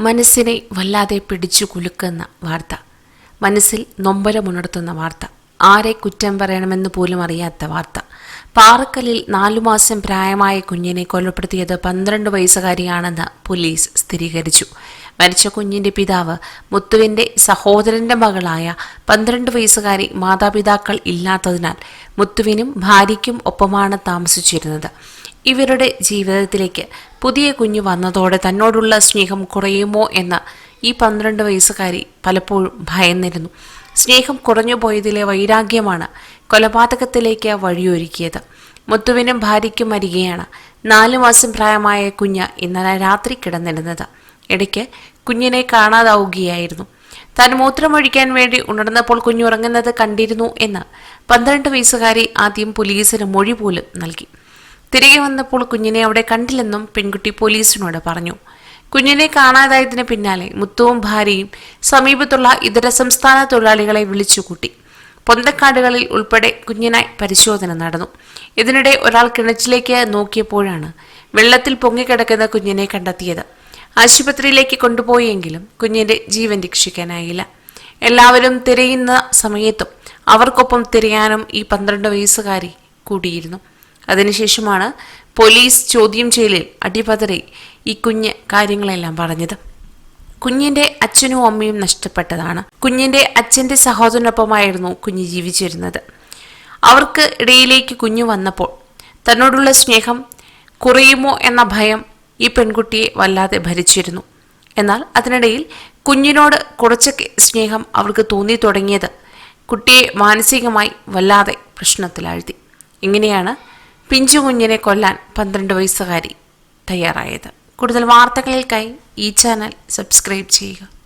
മനസ്സിനെ വല്ലാതെ പിടിച്ചു കുലുക്കുന്ന വാർത്ത. മനസ്സിൽ നൊമ്പരമുണർത്തുന്ന വാർത്ത. ആരെ കുറ്റം പറയണമെന്ന് പോലും അറിയാത്ത വാർത്ത. പാറക്കലിൽ നാലു മാസം പ്രായമായ കുഞ്ഞിനെ കൊലപ്പെടുത്തിയത് പന്ത്രണ്ട് വയസ്സുകാരിയാണെന്ന് പോലീസ് സ്ഥിരീകരിച്ചു. മരിച്ച കുഞ്ഞിന്റെ പിതാവ് മുത്തുവിന്റെ സഹോദരന്റെ മകളായ പന്ത്രണ്ട് വയസ്സുകാരി മാതാപിതാക്കൾ ഇല്ലാത്തതിനാൽ മുത്തുവിനും ഭാര്യയ്ക്കും ഒപ്പമാണ് താമസിച്ചിരുന്നത്. ഇവരുടെ ജീവിതത്തിലേക്ക് പുതിയ കുഞ്ഞു വന്നതോടെ തന്നോടുള്ള സ്നേഹം കുറയുമോ എന്ന ഈ പന്ത്രണ്ട് വയസ്സുകാരി പലപ്പോഴും ഭയന്നിരുന്നു. സ്നേഹം കുറഞ്ഞു പോയതിലെ വൈരാഗ്യമാണ് കൊലപാതകത്തിലേക്ക് വഴിയൊരുക്കിയത്. മുത്തുവിനും ഭാര്യയ്ക്കും അരികെയാണ് നാലു മാസം പ്രായമായ കുഞ്ഞ് ഇന്നലെ രാത്രി കിടന്നിരുന്നത്. ഇടയ്ക്ക് കുഞ്ഞിനെ കാണാതാവുകയായിരുന്നു. താൻ മൂത്രമൊഴിക്കാൻ വേണ്ടി ഉണർന്നപ്പോൾ കുഞ്ഞുറങ്ങുന്നത് കണ്ടിരുന്നു എന്ന് പന്ത്രണ്ട് വയസ്സുകാരി ആദ്യം പോലീസിന് മൊഴി പോലും നൽകി. തിരികെ വന്നപ്പോൾ കുഞ്ഞിനെ അവിടെ കണ്ടില്ലെന്നും പെൺകുട്ടി പോലീസിനോട് പറഞ്ഞു. കുഞ്ഞിനെ കാണാതായതിന് പിന്നാലെ മുത്തുവും ഭാര്യയും സമീപത്തുള്ള ഇതര സംസ്ഥാന തൊഴിലാളികളെ വിളിച്ചുകൂട്ടി പൊന്തക്കാടുകളിൽ ഉൾപ്പെടെ കുഞ്ഞിനായി പരിശോധന നടന്നു. ഇതിനിടെ ഒരാൾ കിണറ്റിലേക്ക് നോക്കിയപ്പോഴാണ് വെള്ളത്തിൽ പൊങ്ങിക്കിടക്കുന്ന കുഞ്ഞിനെ കണ്ടെത്തിയത്. ആശുപത്രിയിലേക്ക് കൊണ്ടുപോയെങ്കിലും കുഞ്ഞിന്റെ ജീവൻ രക്ഷിക്കാനായില്ല. എല്ലാവരും തിരയുന്ന സമയത്തും അവർക്കൊപ്പം തിരയാനും ഈ പന്ത്രണ്ട് വയസ്സുകാരി കൂടിയിരുന്നു. അതിനുശേഷമാണ് പോലീസ് ചോദ്യം ചെയ്യലിൽ അടിപതറി ഈ കുഞ്ഞ് കാര്യങ്ങളെല്ലാം പറഞ്ഞത്. കുഞ്ഞിന്റെ അച്ഛനും അമ്മയും നഷ്ടപ്പെട്ടതാണ്. കുഞ്ഞിന്റെ അച്ഛന്റെ സഹോദരനൊപ്പമായിരുന്നു കുഞ്ഞ് ജീവിച്ചിരുന്നത്. അവർക്ക് ഇടയിലേക്ക് കുഞ്ഞു വന്നപ്പോൾ തന്നോടുള്ള സ്നേഹം കുറയുമോ എന്ന ഭയം ഈ പെൺകുട്ടിയെ വല്ലാതെ ഭരിച്ചിരുന്നു. എന്നാൽ അതിനിടയിൽ കുഞ്ഞിനോട് കുറച്ചൊക്കെ സ്നേഹം അവർക്ക് തോന്നി തുടങ്ങിയത് കുട്ടിയെ മാനസികമായി വല്ലാതെ പ്രശ്നത്തിലാഴ്ത്തി. ഇങ്ങനെയാണ് പിഞ്ചു കുഞ്ഞിനെ കൊല്ലാൻ പന്ത്രണ്ട് വയസ്സുകാരി തയ്യാറായത്. കൂടുതൽ വാർത്തകൾക്കായി ഈ ചാനൽ സബ്സ്ക്രൈബ് ചെയ്യുക.